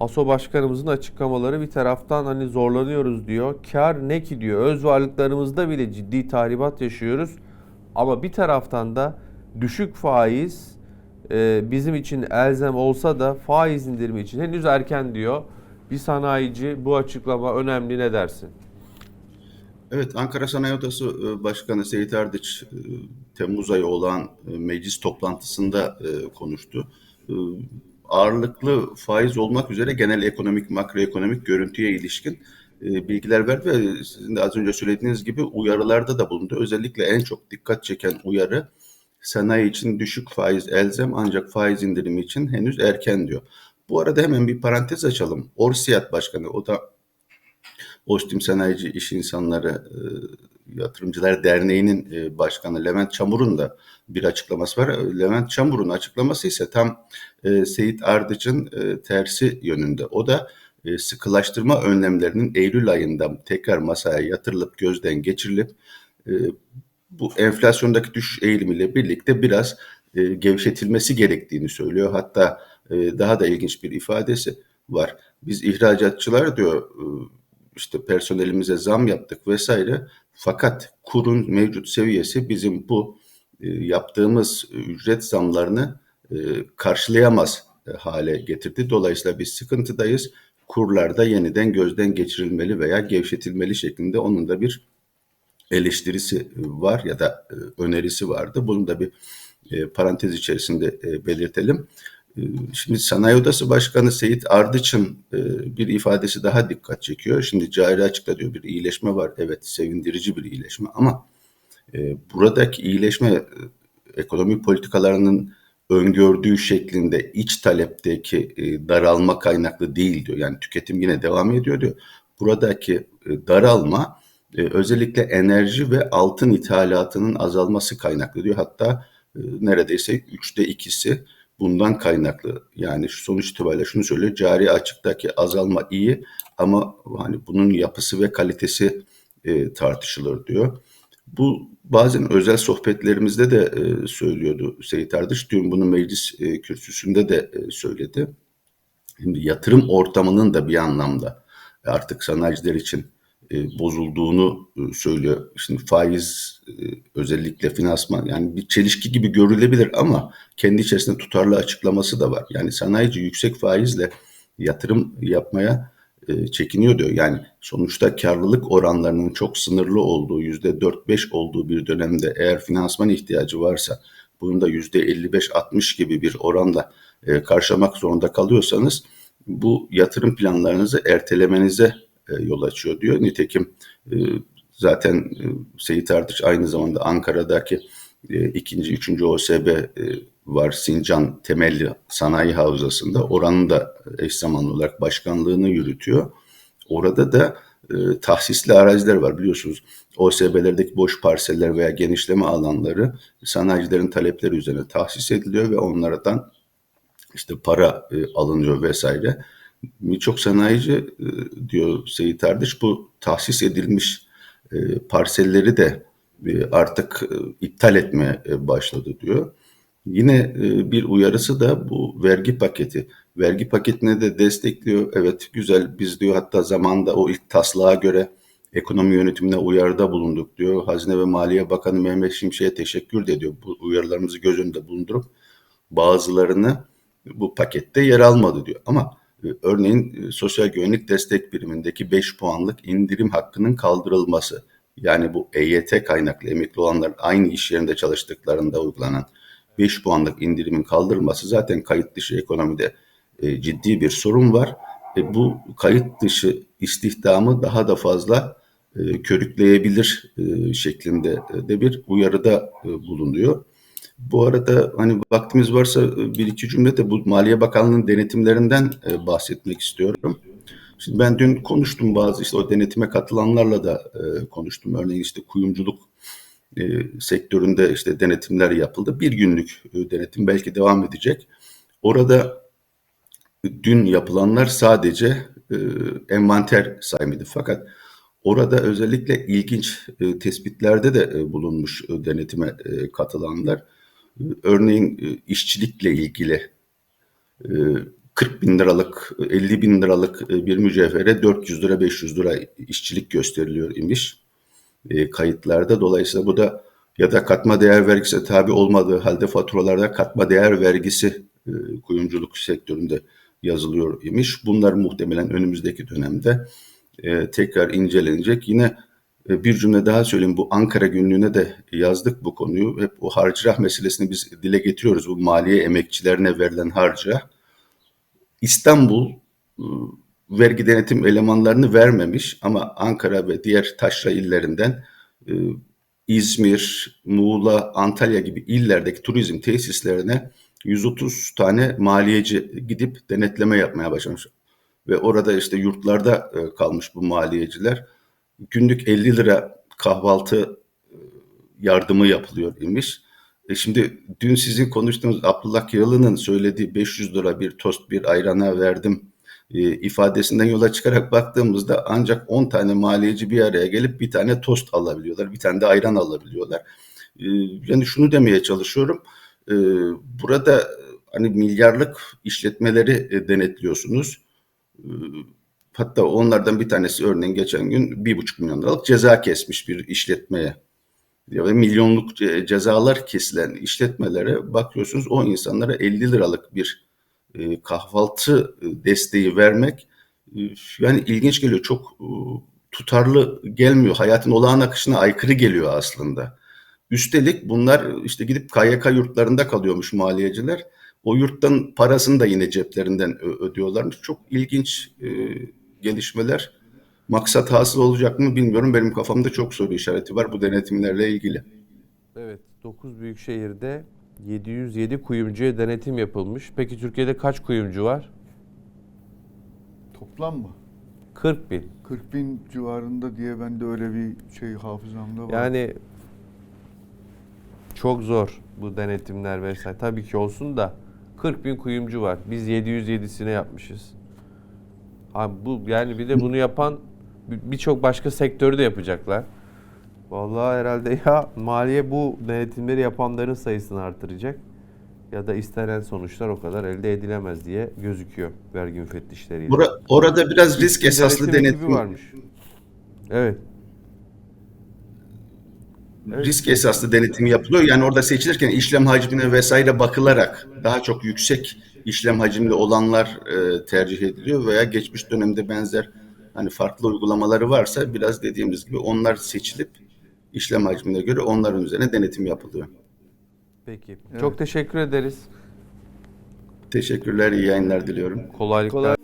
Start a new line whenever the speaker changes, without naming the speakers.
ASO Başkanımızın açıklamaları bir taraftan hani zorlanıyoruz diyor. Kar ne ki diyor. Öz varlıklarımızda bile ciddi tahribat yaşıyoruz. Ama bir taraftan da düşük faiz e, bizim için elzem olsa da faiz indirimi için henüz erken diyor. Bir sanayici bu açıklama önemli ne dersin?
Evet, Ankara Sanayi Odası e, Başkanı Seyit Ardıç e, Temmuz ayı olan e, meclis toplantısında konuştu. Ağırlıklı faiz olmak üzere genel ekonomik, makroekonomik görüntüye ilişkin e, bilgiler verdi ve sizin de az önce söylediğiniz gibi uyarılarda da bulundu. Özellikle en çok dikkat çeken uyarı sanayi için düşük faiz elzem ancak faiz indirimi için henüz erken diyor. Bu arada hemen bir parantez açalım. Orsiyat Başkanı, o da Ostim Sanayici İş İnsanları e, Yatırımcılar Derneği'nin e, başkanı Levent Çamur'un da bir açıklaması var. Levent Çamur'un açıklaması ise tam e, Seyit Ardıç'ın e, tersi yönünde. O da e, sıkılaştırma önlemlerinin Eylül ayında tekrar masaya yatırılıp gözden geçirilip e, bu enflasyondaki düşüş eğilimiyle birlikte biraz e, gevşetilmesi gerektiğini söylüyor. Hatta e, daha da ilginç bir ifadesi var. Biz ihracatçılar diyor e, işte personelimize zam yaptık vesaire. Fakat kurun mevcut seviyesi bizim bu e, yaptığımız ücret zamlarını e, karşılayamaz e, hale getirdi. Dolayısıyla biz sıkıntıdayız. Kurlarda yeniden gözden geçirilmeli veya gevşetilmeli şeklinde onun da bir eleştirisi var ya da e, önerisi vardı. Bunu da bir e, parantez içerisinde e, belirtelim. E, Şimdi Sanayi Odası Başkanı Seyit Ardıç'ın e, bir ifadesi daha dikkat çekiyor. Şimdi cari açıkta diyor bir iyileşme var. Evet sevindirici bir iyileşme ama e, buradaki iyileşme e, ekonomi politikalarının öngördüğü şeklinde iç talepteki daralma kaynaklı değil diyor. Yani tüketim yine devam ediyor diyor. Buradaki daralma özellikle enerji ve altın ithalatının azalması kaynaklı diyor. Hatta neredeyse üçte ikisi bundan kaynaklı. Yani sonuç itibariyle şunu söylüyor. Cari açıktaki azalma iyi ama hani bunun yapısı ve kalitesi e, tartışılır diyor. Bu bazen özel sohbetlerimizde de e, söylüyordu Seyit Ardış. Dün bunu meclis e, kürsüsünde de e, söyledi. Şimdi yatırım ortamının da bir anlamda artık sanayiciler için e, bozulduğunu e, söylüyor. Şimdi faiz e, özellikle finansman yani bir çelişki gibi görülebilir ama kendi içerisinde tutarlı açıklaması da var. Yani sanayici yüksek faizle yatırım yapmaya e, çekiniyor diyor. Yani sonuçta karlılık oranlarının çok sınırlı olduğu yüzde 4-5 olduğu bir dönemde eğer finansman ihtiyacı varsa bunun da yüzde 55-60 gibi bir oranla e, karşılamak zorunda kalıyorsanız bu yatırım planlarınızı ertelemenize yol açıyor diyor. Nitekim e, zaten e, Seyit Ardıç aynı zamanda Ankara'daki e, ikinci, üçüncü OSB e, var Sincan Temelli Sanayi Havzası'nda. Oranın da eş zamanlı olarak başkanlığını yürütüyor. Orada da e, tahsisli araziler var biliyorsunuz. OSB'lerdeki boş parseller veya genişleme alanları sanayicilerin talepleri üzerine tahsis ediliyor ve onlardan işte para e, alınıyor vesaire. Birçok sanayici e, diyor Seyit Erdinç bu tahsis edilmiş e, parselleri de e, artık e, iptal etmeye başladı diyor. Yine bir uyarısı da bu vergi paketi. Vergi paketine de destekliyor. Evet güzel biz diyor hatta zamanda o ilk taslağa göre ekonomi yönetimine uyarıda bulunduk diyor. Hazine ve Maliye Bakanı Mehmet Şimşek'e teşekkür de ediyor. Bu uyarılarımızı göz önünde bulundurup bazılarını bu pakette yer almadı diyor. Ama örneğin e, sosyal güvenlik destek birimindeki 5 puanlık indirim hakkının kaldırılması. Yani bu EYT kaynaklı emekli olanlar aynı iş yerinde çalıştıklarında uygulanan 5 puanlık indirimin kaldırılması zaten kayıt dışı ekonomide e, ciddi bir sorun var. E, bu kayıt dışı istihdamı daha da fazla e, körükleyebilir e, şeklinde de bir uyarıda e, bulunuyor. Bu arada hani vaktimiz varsa e, bir iki cümle de bu Maliye Bakanlığı'nın denetimlerinden e, bahsetmek istiyorum. Şimdi ben dün konuştum bazı işte o denetime katılanlarla da e, konuştum. Örneğin işte kuyumculuk sektöründe işte denetimler yapıldı. Bir günlük denetim belki devam edecek. Orada dün yapılanlar sadece envanter sayımıydı. Fakat orada özellikle ilginç tespitlerde de bulunmuş denetime katılanlar. E, örneğin e, işçilikle ilgili e, 40 bin liralık, 50 bin liralık e, bir mücevhere 400 lira, 500 lira işçilik gösteriliyor imiş e, kayıtlarda. Dolayısıyla bu da ya da katma değer vergisine tabi olmadığı halde faturalarda katma değer vergisi e, kuyumculuk sektöründe yazılıyor imiş. Bunlar muhtemelen önümüzdeki dönemde e, tekrar incelenecek. Yine e, bir cümle daha söyleyeyim. Bu Ankara günlüğüne de yazdık bu konuyu. Hep o harcırah meselesini biz dile getiriyoruz. Bu maliye emekçilerine verilen harcırah. İstanbul e, vergi denetim elemanlarını vermemiş ama Ankara ve diğer taşra illerinden e, İzmir, Muğla, Antalya gibi illerdeki turizm tesislerine 130 tane maliyeci gidip denetleme yapmaya başlamış. Ve orada işte yurtlarda e, kalmış bu maliyeciler. Günlük 50 lira kahvaltı e, yardımı yapılıyor imiş. E şimdi dün sizin konuştuğunuz Abdullah Kiralı'nın söylediği 500 lira bir tost bir ayrana verdim e, ifadesinden yola çıkarak baktığımızda ancak 10 tane maliyeci bir araya gelip bir tane tost alabiliyorlar. Bir tane de ayran alabiliyorlar. E, yani şunu demeye çalışıyorum. E, burada e, hani milyarlık işletmeleri e, denetliyorsunuz. E, hatta onlardan bir tanesi örneğin geçen gün bir buçuk milyon liralık ceza kesmiş bir işletmeye. Ve milyonluk ce- cezalar kesilen işletmelere bakıyorsunuz o insanlara 50 liralık bir e, kahvaltı e, desteği vermek yani ilginç geliyor. Çok e, tutarlı gelmiyor. Hayatın olağan akışına aykırı geliyor aslında. Üstelik bunlar işte gidip KYK yurtlarında kalıyormuş maliyeciler. O yurttan parasını da yine ceplerinden ödüyorlarmış. Çok ilginç gelişmeler. Maksat hasıl olacak mı bilmiyorum. Benim kafamda çok soru işareti var bu denetimlerle ilgili.
Evet, 9 büyük şehirde 707 kuyumcuya denetim yapılmış. Peki Türkiye'de kaç kuyumcu var?
Toplam mı?
40 bin.
40 bin civarında diye ben de öyle bir şey hafızamda var.
Yani çok zor bu denetimler vesaire. Tabii ki olsun da 40 bin kuyumcu var. Biz 707'sine yapmışız. Abi bu yani bir de bunu yapan bir- birçok başka sektörü de yapacaklar. Vallahi herhalde ya maliye bu denetimleri yapanların sayısını artıracak ya da istenen sonuçlar o kadar elde edilemez diye gözüküyor vergi müfettişleriyle.
Bura- orada biraz risk
Bir
esaslı
denetim
denetim
varmış. Evet. Evet.
risk esaslı denetimi yapılıyor. Yani orada seçilirken işlem hacmine vesaire bakılarak daha çok yüksek işlem hacimli olanlar e, tercih ediliyor veya geçmiş dönemde benzer hani farklı uygulamaları varsa biraz dediğimiz gibi onlar seçilip işlem hacmine göre onların üzerine denetim yapılıyor.
Peki. Çok teşekkür ederiz.
Teşekkürler, iyi yayınlar diliyorum.
Kolaylıklar